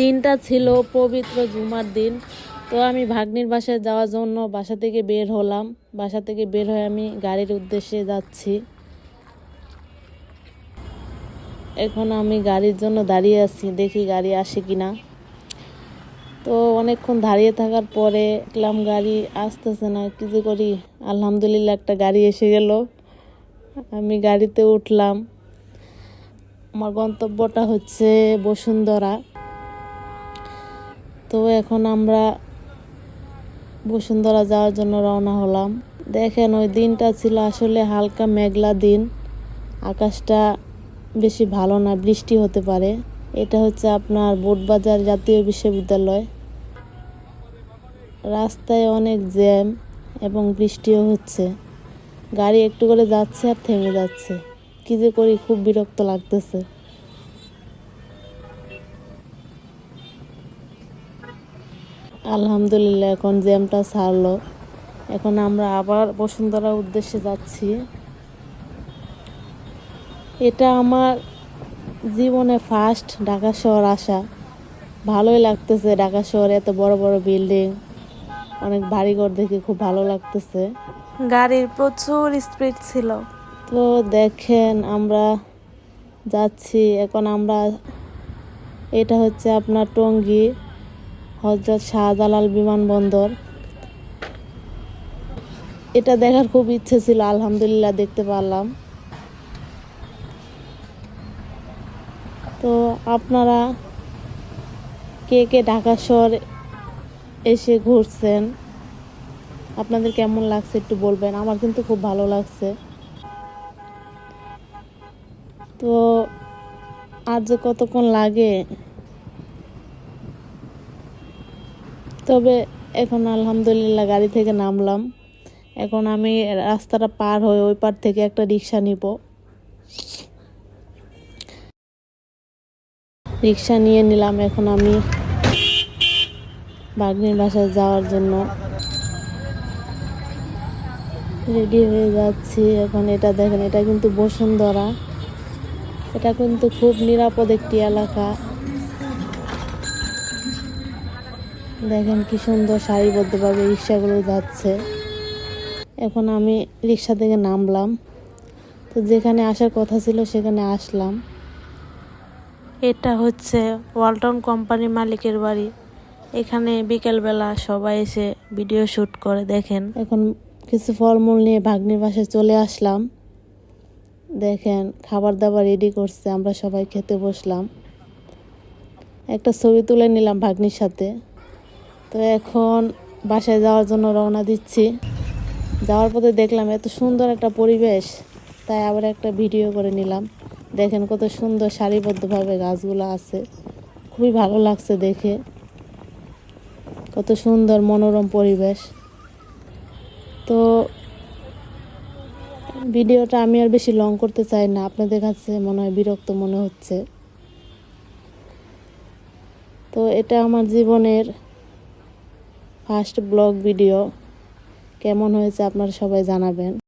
দিনটা ছিল পবিত্র জুমার দিন। তো আমি ভাগ্নির বাসায় যাওয়ার জন্য বাসা থেকে বের হলাম। বাসা থেকে বের হয়ে আমি গাড়ির উদ্দেশ্যে যাচ্ছি। এখন আমি গাড়ির জন্য দাঁড়িয়ে আছি, দেখি গাড়ি আসে কি না তো অনেকক্ষণ দাঁড়িয়ে থাকার পরে দেখলাম গাড়ি আসতেছে না, কি যে করি? আলহামদুলিল্লাহ একটা গাড়ি এসে গেল। আমি গাড়িতে উঠলাম। আমার গন্তব্যটা হচ্ছে বসুন্ধরা। তো এখন আমরা বসুন্ধরা যাওয়ার জন্য রওনা হলাম। দেখেন, ওই দিনটা ছিল আসলে হালকা মেঘলা দিন। আকাশটা বেশি ভালো না, বৃষ্টি হতে পারে। এটা হচ্ছে আপনার বোটবাজার জাতীয় বিশ্ববিদ্যালয়। রাস্তায় অনেক জ্যাম এবং বৃষ্টিও হচ্ছে। গাড়ি একটু করে যাচ্ছে আর থেমে যাচ্ছে। কী যে করি, খুব বিরক্ত লাগতেছে। আলহামদুলিল্লাহ এখন জ্যামটা ছাড়লো। এখন আমরা আবার বসুন্ধরা উদ্দেশ্যে যাচ্ছি। এটা আমার জীবনে ফার্স্ট ঢাকা শহর আসা। ভালোই লাগতেছে ঢাকা শহরে এত বড় বড় বিল্ডিং অনেক বাড়িঘর দেখে খুব ভালো লাগতেছে। গাড়ির প্রচুর স্পিড ছিল। তো দেখেন আমরা যাচ্ছি। এখন আমরা এটা হচ্ছে আপনার টঙ্গী। হজরত শাহজালাল বিমানবন্দর এটা দেখার খুব ইচ্ছে ছিল, আলহামদুলিল্লাহ দেখতে পারলাম। তো আপনারা কে কে ঢাকা শহর এসে ঘুরছেন, আপনাদের কেমন লাগছে একটু বলবেন? আমার কিন্তু খুব ভালো লাগছে। তো আর যে কতক্ষণ লাগে তবে এখন আলহামদুলিল্লাহ গাড়ি থেকে নামলাম। এখন আমি রাস্তাটা পার হয়ে ওই পার থেকে একটা রিক্সা নিব। রিক্সা নিয়ে নিলাম এখন আমি বাগনির বাসায় যাওয়ার জন্য। রেডি হয়ে যাচ্ছি এখন, এটা দেখেন, এটা কিন্তু বসুন্ধরা। এটা কিন্তু খুব নিরাপদ একটি এলাকা। দেখেন কি সুন্দর সারিবদ্ধভাবে রিক্সাগুলো যাচ্ছে। এখন আমি রিক্সা থেকে নামলাম। তো যেখানে আসার কথা ছিল সেখানে আসলাম। এটা হচ্ছে ওয়ালটন কোম্পানির মালিকের বাড়ি। এখানে বিকেলবেলা সবাই এসে ভিডিও শ্যুট করে দেখেন। এখন কিছু ফলমূল নিয়ে ভাগ্নির বাসায় চলে আসলাম। দেখেন খাবার দাবার রেডি করছে, আমরা সবাই খেতে বসলাম। একটা ছবি তুলে নিলাম ভাগ্নির সাথে। তো এখন বাসায় যাওয়ার জন্য রওনা দিচ্ছি। যাওয়ার পথে দেখলাম এত সুন্দর একটা পরিবেশ, তাই আবার একটা ভিডিও করে নিলাম। দেখেন কত সুন্দর সারিবদ্ধভাবে গাছগুলো আছে, খুবই ভালো লাগছে দেখে। কত সুন্দর মনোরম পরিবেশ। তো ভিডিওটা আমি আর বেশি লং করতে চাই না, আপনাদের কাছে মনে হয় বিরক্ত মনে হচ্ছে। তো এটা আমার জীবনের ফার্স্ট ব্লগ ভিডিও। কেমন হয়েছে আপনারা সবাই জানাবেন।